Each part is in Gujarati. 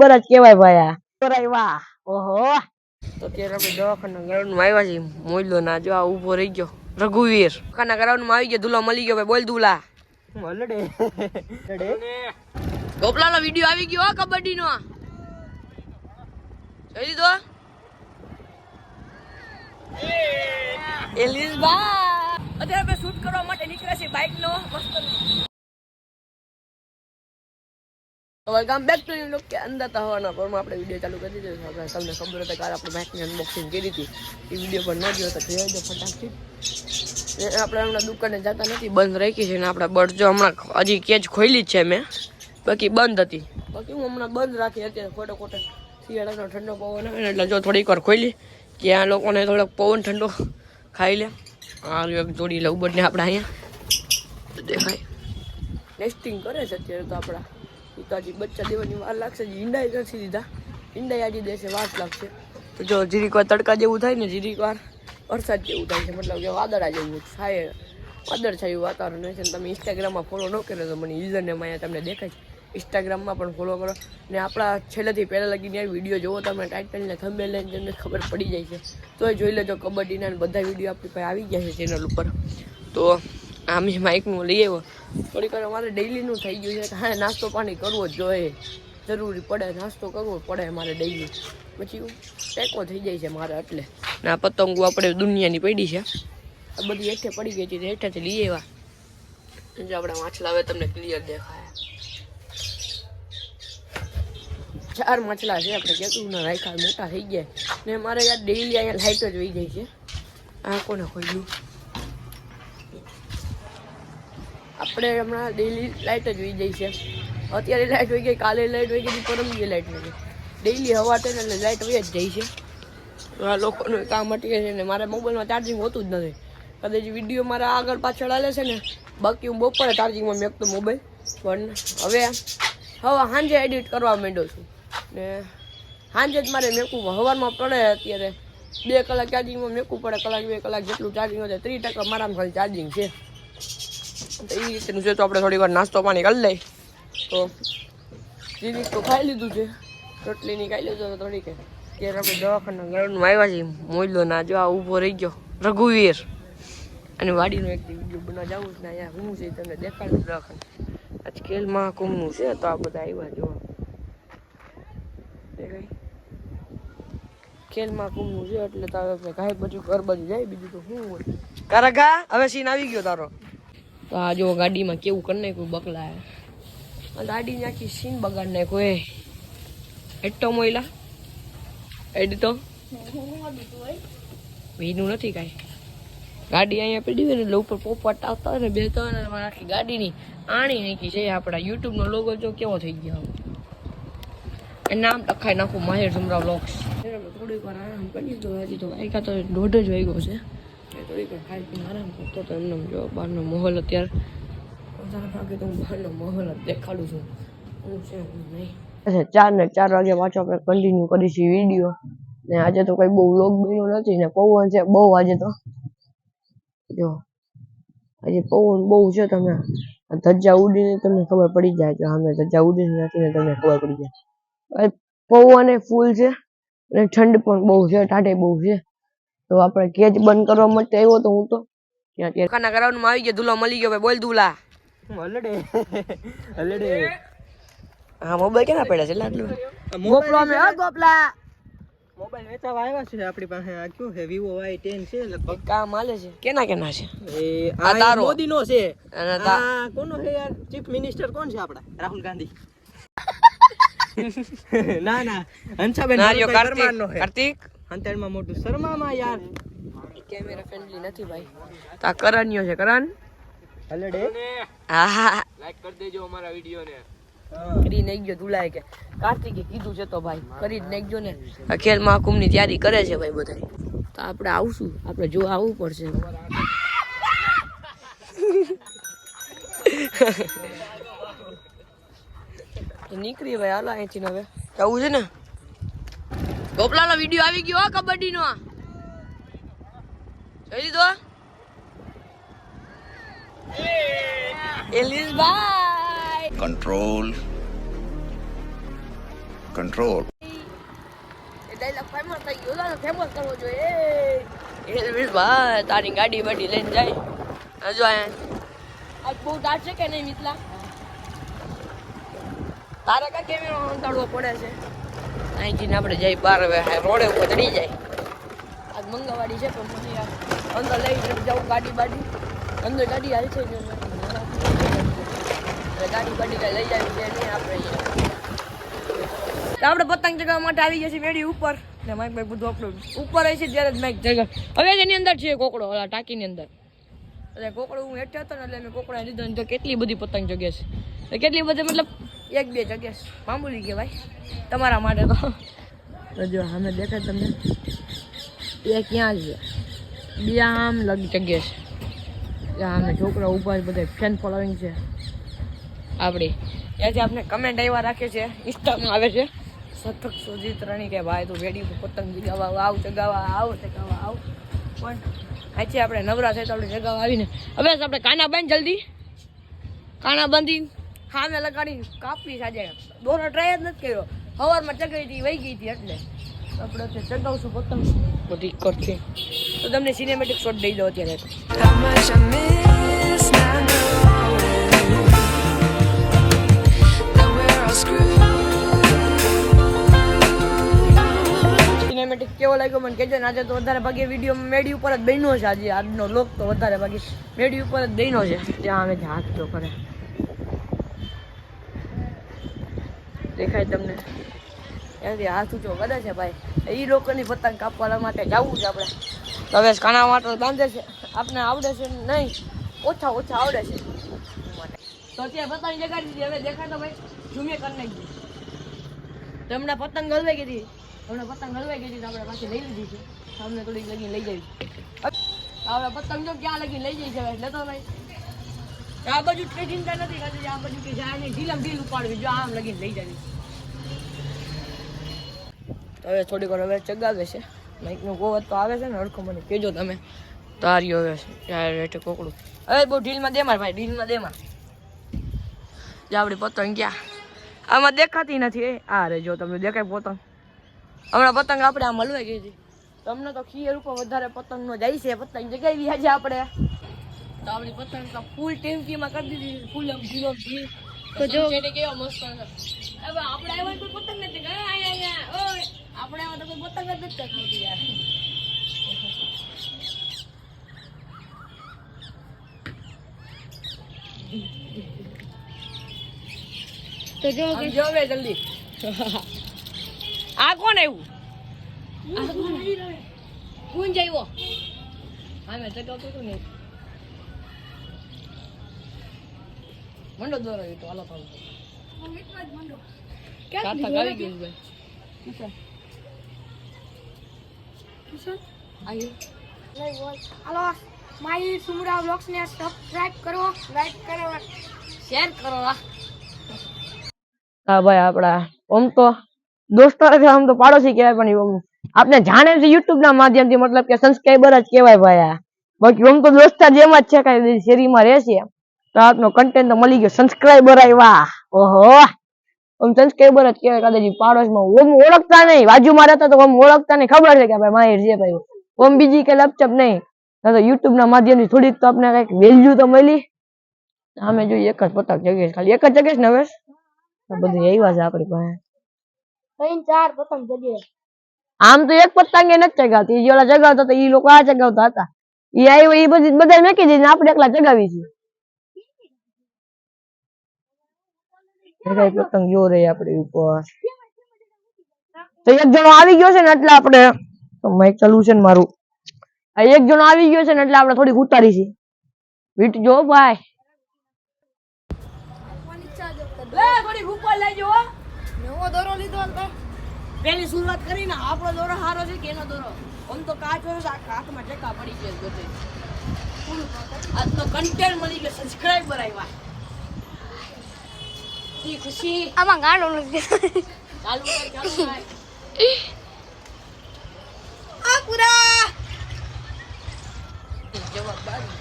બરાબર જ કેવાય ભાઈ આ. બરાબર વાહ ઓહો. તો અત્યારે આપણે દવાખાના ગ્રાઉન્ડમાં આવ્યા છીએ. મોઈલો ના જો આ ઊભો રહી ગયો. રઘુવીર. ખાના ગ્રાઉન્ડમાં આવી ગયો. દુલો મળી ગયો ભાઈ. બોલ દુલા. હલડે. હલડે. ગોપલાનો વિડિયો આવી ગયો હો કબડ્ડીનો. જોઈ લીધો? એલિસ બા અત્યારે આપણે શૂટ કરવા માટે નીકળ્યા છીએ. Bike no. Welcome back to U K અંદર તો હવાના પરમાં આપણે વીડિયો ચાલુ કરી દીધો આપણે તમને ખબર હતી કાલે આપણે બાઇકની અનબોક્સિંગ કરી હતી. એ વીડિયો પણ ન જોયો તો જોઈ દો ફટાફટ. આપણે હમણાં દુકાને જતા નથી, બંધ રાખી છે ને આપણે જો હમણાં હજી કેજ ખોલી છે મેં. બાકી બંધ હતી. બાકી હું હમણાં બંધ રાખી, અત્યારે ખોટો ખોટો શિયાળાનો ઠંડો પવન આવે એટલે જો થોડીક વાર ખોલી કે આ લોકોને થોડોક પવન ઠંડો ખાઈ લે. આ એક જોડી લઉં ને આપણે અહીંયા. દેખાય. નેસ્ટિંગ કરે છે અત્યારે તો આપણા. તો બચ્ચા દેવાની વાર લાગશે ઈંડા નથી દીધા. ઈંડાઈ આજે દેશે, વાર લાગશે. તો જો જીરીક વાર તડકા જેવું થાય ને, જીરીક વાર વરસાદ જેવું થાય છે. મતલબ કે વાદળા જેવું થાય. વાદળ છાયું વાતાવરણ હોય છે તમે ઇન્સ્ટાગ્રામમાં ફોલો ન કરો તો મને યુઝરને અહીંયા તમને દેખાય છે. ઇન્સ્ટાગ્રામમાં પણ ફોલો કરો. ને આપણા છેલ્લેથી પહેલાં લગીને વીડિયો જોવો તમે ટાઇટલને થંબેલ લઈને તમને ખબર પડી જાય છે. તોય જોઈ લેજો કબડ્ડીના બધા વીડિયો આપણી પાસે આવી ગયા છે ચેનલ ઉપર. તો આમ માઇકનું લઈ આવ્યો. થોડીક વાર અમારે ડેઈલીનું થઈ ગયું છે કે હા નાસ્તો પાણી કરવો જ જોઈએ. જરૂરી પડે, નાસ્તો કરવો પડે અમારે ડેઈલી પછી ટેકો થઈ જાય છે મારે એટલે. ને આ પતંગો આપણે દુનિયાની પડી છે. આ બધી હેઠે પડી ગઈ છે, હેઠેથી લઈ આવ્યા. જો આપણા માછલા હવે તમને ક્લિયર દેખાય. ચાર માછલા છે, આપણે કેટલું ના રાખ્યા, મોટા થઈ ગયા. ને મારે યાર ડેઈલી અહીંયા લાઈટ જ વહી જાય છે. આ કોને ખોલ્યું આપણે હમણાં ડેલી લાઇટ જ વહી જાય છે. અત્યારે લાઇટ હોય ગઈ, કાલે લાઇટ હોય ગઈ પરમ જે લાઈટ હોય ડેઈલી હવા થઈને એટલે લાઈટ વહી જ જાય છે. આ લોકોનું કામ અટકે છે ને મારા મોબાઈલમાં ચાર્જિંગ હોતું જ નથી. કદાચ વીડિયો મારા આગળ પાછળ હાલે છે ને, બાકી હું બપોરે ચાર્જિંગમાં મેકતો મોબાઈલ પણ હવે હવે સાંજે એડિટ કરવા માંડ્યો છું. ને સાંજે જ મારે મેકવું, હવારમાં પડે અત્યારે બે કલાક ચાર્જિંગમાં મેકવું પડે, કલાક બે કલાક જેટલું ચાર્જિંગ હોય ત્રીસ ટકા મારામાં ખાલી ચાર્જિંગ છે. એ રીતનું છે તો આપણે થોડી વાર નાસ્તો પાણી કરી લઈ. તો જીરીક તો ખાઈ લીધું છે. રોટલીની ખાઈ લીધું થોડીક. ત્યારે આપણે દવાખાના ગ્રાઉન્ડમાં આવ્યા છીએ. મોઈલો ના જો આ ઊભો રહી ગયો. રઘુવીર. અને વાડીનો એક વીડિયો બનાવ જવું છે ને અહીંયા હું છે તમને દેખાડું દવાખાને. આજ ખેલ મહાકુંભનું છે તો આ બધા આવ્યા જોવા. ખેલ મહાકુંભનું છે એટલે તારે ગાય બાજુ ઘર બધું જાય, બીજું તો શું હોય? કારગા, હવે સીન આવી ગયો તારો. તો આ જો ગાડીમાં કેવું કરી નાખ્યું બકલા ગાડી આખી સીન બગાડ નાખ્યો, એ. એટો મોયલા? એડ તો? વીનું નથી કાંઈ. ગાડી અહીંયા પડી હોય ને એટલે ઉપર પોપટ આવતા હોય ને બે તો ને આખી ગાડીની આણી નાખી છે. આપણા યુટ્યુબનો લોગો જો કેવો થઈ ગયો. એ નામ લખાઈ નાખું, માહિર સમરાવ લોક્સ. થોડીક વાર આરામ કરી તો હજી તો વાગ્યા તો દોઢ જ વાગ્યો છે. ખાઈ પીને આરામ કરતો તો એમને જો બહારનો માહોલ અત્યારે. વધારે ભાગે તો હું બહારનો માહોલ જ દેખાડું છું. હું છે હું નહીં. ચાર ને ચાર વાગે પાછો આપણે કન્ટિન્યુ કરીશું વીડિયો ને આજે તો કઈ બહુ લોગ બન્યો નથી ને પવન છે બહુ આજે તો. જો આજે પવન બહુ છે તમે. ધજ્જા ધજા ઉડીને તમને ખબર પડી જાય કે અમે ધજા ઉડીને નથી ને તમને ખબર પડી જાય. પવન એ ફૂલ છે અને ઠંડ પણ બહુ છે ટાટે બહુ છે. તો આપણે કેજ બંધ કરવા માટે આવ્યો તો હું તો ખાના ગ્રાઉન્ડમાં આવી ગયો દુલા મળી ગયો ભાઈ બોલ દુલા. હલડે હલડે. હા મોબાઈલ કેના પડ્યા છે? લાડલું ગોપલો મે હા ગોપલા. મોબાઈલ વેચાવા આવ્યા છે આપણી પાસે. આ કયું છે? વિવો વાય ટેન છે લગભગ. કામ હાલે છે. કેના કેના છે? એ આ તારો. મોદી નો છે. અને આ કોનો છે યાર? ચીફ મિનિસ્ટર કોણ છે આપડા રાહુલ ગાંધી. ના ના. હંસાબેન નારિયો કાર્તિક. કાર્તિક? અંતરમાં મોટું શર્મામાં યાર. કેમેરા ફ્રેન્ડલી નથી ભાઈ. તા કરણ્યો છે કરણ હલે હા હા લાઈક કરી દેજો અમારા વિડિયો ને કરી નાખજો દુલાએ કે. કાર્તિકે કીધું છે તો ભાઈ કરી જ નાખજો ને. આ ખેલ મહાકુંભની તૈયારી કરે છે ભાઈ બધા તો આપણે આવશું. આપણે જો આવવું પડશે. નીકળી ભાઈ હાલો અહીંથી હવે. જવું છે ને? ગોપલાનો વીડિયો આવી ગયો કબડ્ડીનો. જોઈ લીધો? એલિસ ભાઈ કંટ્રોલ ભાઈ તારી ગાડી બાડી લઈને જાય. હજુ આજ બહુ દાટ છે કે નહીં મિતલા તારે કા કેમેરો અંતાડવો પડે છે? અહીંથી આપણે જઈ બાર હવે રોડે ઉપર ચડી જાય. આજ મંગળવાડી છે, પણ મને અંદર લઈ જાઉં ગાડી બાડી. અંદર ગાડી હાલ છે ગાડી બાડી લઈ જાય છે નહીં આપણે આપણે પતંગ ચગાવવા માટે આવી છીએ મેળી ઉપર. ને માઇક ભાઈ બધું આપણું ઉપર છે ત્યારે જ માઇક જગા હવે એની અંદર છે કોકડો, ઓલા ટાંકીની અંદર. એટલે કોકડો હું હેઠે હતો ને એટલે મેં કોકડા લીધો ને તો કેટલી બધી પતંગ જગ્યા છે. કેટલી બધી, મતલબ એક બે જગ્યા મામૂલી કહેવાય તમારા માટે તો. જો અમે દેખાય તમને એ ક્યાં છે? બે આમ લગ જગ્યા છે. ત્યાં અમે છોકરા ઉપર બધા ફેન ફોલોઈંગ છે. આપણી ત્યાંથી આપણે કમેન્ટ આવ્યા રાખે છે ઇન્સ્ટામાં આવે છે. સતક સુજીત રણી કે ભાઈ તું વેડી પતંગ ચગાવવા આવ ચગાવવા આવ ચગાવા આવ. પણ આજે આપણે નવરા થાય તો આપણે જગાવા આવીને. હવે આપણે કાના બાંધ જલ્દી. કાના બાંધી. સામે લગાડી કાપી સાજે. દોરો ટ્રાય જ નથી કર્યો. સવારમાં ચગાવી હતી વહી ગઈ હતી એટલે. આપણે તે ચગાવશું પતંગ. બધી કરશે. તો તમને સિનેમેટિક શોટ દઈ દો અત્યારે. સિનેમેટિક કેવો લાગ્યો મને કહેજો ને. આજે તો વધારે ભાગે વીડિયો મેડી ઉપર જ બન્યો છે આજે. આજનો લોક તો વધારે ભાગે મેડી ઉપર જ બન્યો છે. ત્યાં અમે હાથ તો કરે. દેખાય તમને. ત્યાંથી હાથ ઊંચો કરે છે ભાઈ. એ લોકોની પતંગ કાપવા માટે જવું છે આપણે. તો હવે કાના માટે બાંધે છે. આપને આવડે છે નહીં. ઓછા ઓછા આવડે છે. તો ત્યાં પતંગ જગાડી દીધી, હવે દેખાય તો ભાઈ, ઝૂમે કરી નાખી તો હમણાં પતંગ હલવાઈ ગઈ હતી? હમણાં પતંગ હલવાઈ ગઈ હતી તો આપણે પાછી લઈ લીધી છે. સામને થોડીક લગી લઈ જવી. આપણે પતંગ જો ક્યાં લગી લઈ જઈ છે લેતો ભાઈ. આ બાજુ કઈ ચિંતા નથી કરતી, આ બાજુ કે જાય ને ઢીલમ ઢીલ ઉપાડવી, જો આમ લગીને લઈ તો હવે થોડીક વાર હવે ચગાવે છે. માઇકનો ગોવત તો આવે છે ને અડખો મને કહેજો તમે. તારી હવે યાર રેટે કોકડું. હવે બહુ ઢીલમાં દે માર ભાઈ, ઢીલમાં દે માર. જે આપણી પતંગ ક્યાં? આમાં દેખાતી નથી આ રે, જો તમને દેખાય પતંગ. હમણાં પતંગ આપણે આમ હલવાઈ ગઈ હતી. તમને તો ખીર ઉપર વધારે પતંગનો જાય છે, પતંગ જગાવી આજે આપણે. તો આપણી પતંગ તો ફૂલ ટેન્કીમાં કરી દીધી ફૂલ આમ ઝીરો ઘી તો જો કેવો મસ્ત. હવે આપણે આવ્યા કોઈ પતંગ નથી ગયા. આયા આયા ઓય આપણે આવ્યા તો કોઈ પતંગ જ નથી કરતી યાર તો જો હવે જલ્દી. આ કોણ આવ્યું? આ કોણ આવ્યું? કોણ હા મેં ચગાવતો હતો ને મંડો દોરો તો હાલો તો કાતા આવી ગયું ભાઈ કિશન કિશન આવ્યું હાલો મારી સુમરા વ્લોગ્સ ને સબસ્ક્રાઇબ કરો લાઈક કરો. શેર કરો. હા ભાઈ આપડા ઓમ તો દોસ્તો છે આમ તો પાડોશી કહેવાય પણ આપણે જાણે છે યુટ્યુબ ના માધ્યમથી મતલબ કે સબસ્ક્રાઇબર જ કહેવાય ભાઈ આ. બાકી ઓમ તો દોસ્તાર જેમ જ છે કઈ શેરીમાં રહેશે તો આપનો કન્ટેન્ટ તો મળી ગયો સબસ્ક્રાઇબર આવ્યા ઓહો. આમ સબસ્ક્રાઇબર જ કહેવાય કદાચ પાડોશમાં ઓમ ઓળખતા નહીં. બાજુમાં રહેતા તો ઓમ ઓળખતા નહીં. ખબર છે કે ભાઈ માહિર છે ભાઈ. ઓમ બીજી કે લપચપ નહીં. તો યુટ્યુબ ના માધ્યમથી થોડીક તો આપણે કંઈક વેલ્યુ તો મળી. અમે જોઈએ એક જ પતંગ જગીશ ખાલી એક જ જગીશ ને હવે? આ બધું આવ્યા છે આપણી પાસે. ત્રણ ચાર પતંગ જગ્યાએ આમ તો એક પતંગ એ નથી ચગાવતી. જગાવતા ઓલા ચગાવતા હતા એ લોકો આ ચગાવતા હતા. એ આવ્યો એ બધી બધા મેકી દીધી આપણે એકલા ચગાવી છીએ બધાય પતંગ જો રહી આપણી ઉપર. તો એક જણો આવી ગયો છે ને એટલે આપણે માઇક ચાલુ છે ને મારું. આ એક જણો આવી ગયો છે ને એટલે આપણે થોડીક ઉતારી છે. વીટ જો ભાઈ. પેલી શરૂઆત કરીને આપણો દોરો સારો છે કે એનો દોરો? આમ તો કાચ આખા હાથમાં ટેકા પડી ગયો આજ તો કન્ટેન્ટ મળી ગયો સબસ્ક્રાઈબર આવ્યા. ઈ ખુશી? આમાં ગાંડો નથી ચાલુ કર ચાલુ આ પૂરા! જવાબદારી.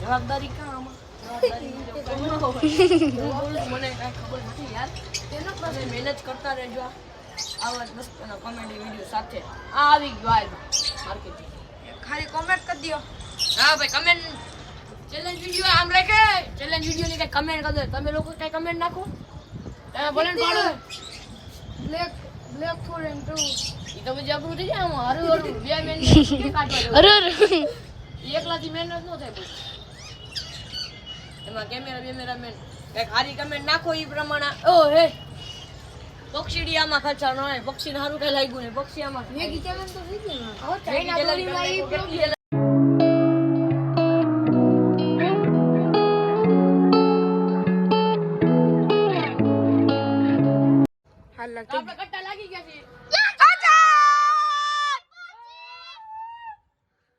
જવાબદારી કાં આમાં? મને કાંઈ ખબર નથી યાર. તમે મહેનત કરતા રહેજો આવા મસ્તના કોમેડી વીડિયો સાથે. આ આવી ગયો આ ખાલી કોમેન્ટ કરી દો હા ભાઈ કમેન્ટ ચેલેન્જ વીડિયો આમ રાખે ચેલેન્જ વીડિયો ની કઈ કમેન્ટ કરી દો તમે લોકો કઈ કમેન્ટ નાખો તમે ભલે ને પાડો black black four and two ઈ તો પછી આપણું થઈ જાય આમાં હરું હરું બે મહિને કે કાઢવા જવું? ઈ એકલાથી મહેનત ન થાય કોઈ એમાં કેમેરા બેમેરા મેન કંઈક હારી કમેન્ટ નાખો ઈ પ્રમાણે ઓ હે પક્ષીડી આમાં ખર્ચા ન હોય પક્ષીને સારું કઈ લાગ્યું નહીં પક્ષી આમાં મેગી ચેલેન્જ તો થઈ ગઈ ને આપણે કટ્ટા લાગી ગયા છે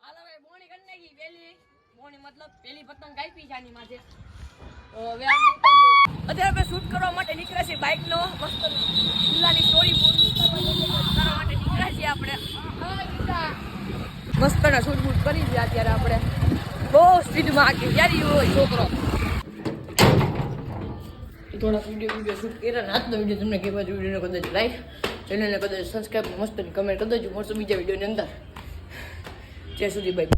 હાલો ભાઈ બોણી કરી નાખી પેલી બોણી મતલબ પેલી પતંગ કાપી છે માથે. હવે અત્યારે આપણે શૂટ કરવા માટે નીકળ્યા છે બાઇક નો. મસ્ત જિલ્લાની સ્ટોરી કરવા માટે નીકળ્યા છીએ આપણે. મસ્ત ના શૂટ બૂટ કરી છે અત્યારે આપણે. બહુ સ્પીડમાં આગળ. હોય છોકરો? થોડાક વીડિયો વીડિયો શૂટ કર્યા આજનો વીડિયો તમને કેવા વિડીયોને કદાચ લાઈક ચેનલને કદાચ સબસ્ક્રાઈબ મસ્ત કમેન્ટ કરી દેજો. મળશું બીજા વિડીયોની અંદર. ત્યાં સુધી બાય